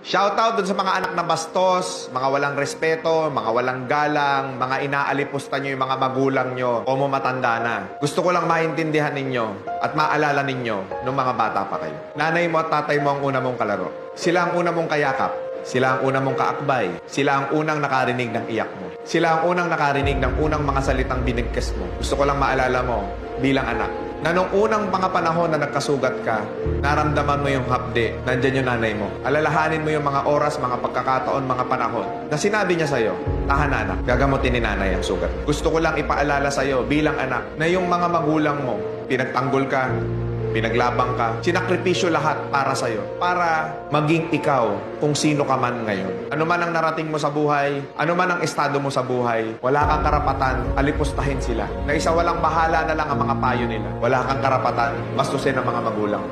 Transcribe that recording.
Shoutout dun sa mga anak na bastos, mga walang respeto, mga walang galang, mga inaalipusta nyo yung mga magulang nyo o matanda na. Gusto ko lang maintindihan ninyo at maalala ninyo nung mga bata pa kayo. Nanay mo at tatay mo ang una mong kalaro. Sila ang una mong kayakap. Sila ang unang mong kaakbay. Sila ang unang nakarinig ng iyak mo. Sila ang unang nakarinig ng unang mga salitang binigkas mo. Gusto ko lang maalala mo bilang anak na nung unang mga panahon na nagkasugat ka, naramdaman mo yung hapde, nandyan yung nanay mo. Alalahanin mo yung mga oras, mga pagkakataon, mga panahon na sinabi niya sa'yo, tahan na anak, gagamutin ni nanay ang sugat. Gusto ko lang ipaalala sa'yo bilang anak na yung mga magulang mo, pinagtanggol ka, pinaglabang ka, sinakripisyo lahat para sa'yo, para maging ikaw kung sino ka man ngayon. Ano man ang narating mo sa buhay, ano man ang estado mo sa buhay, wala kang karapatan, alipustahin sila. Na isa walang bahala na lang ang mga payo nila. Wala kang karapatan, bastusin ang mga magulang.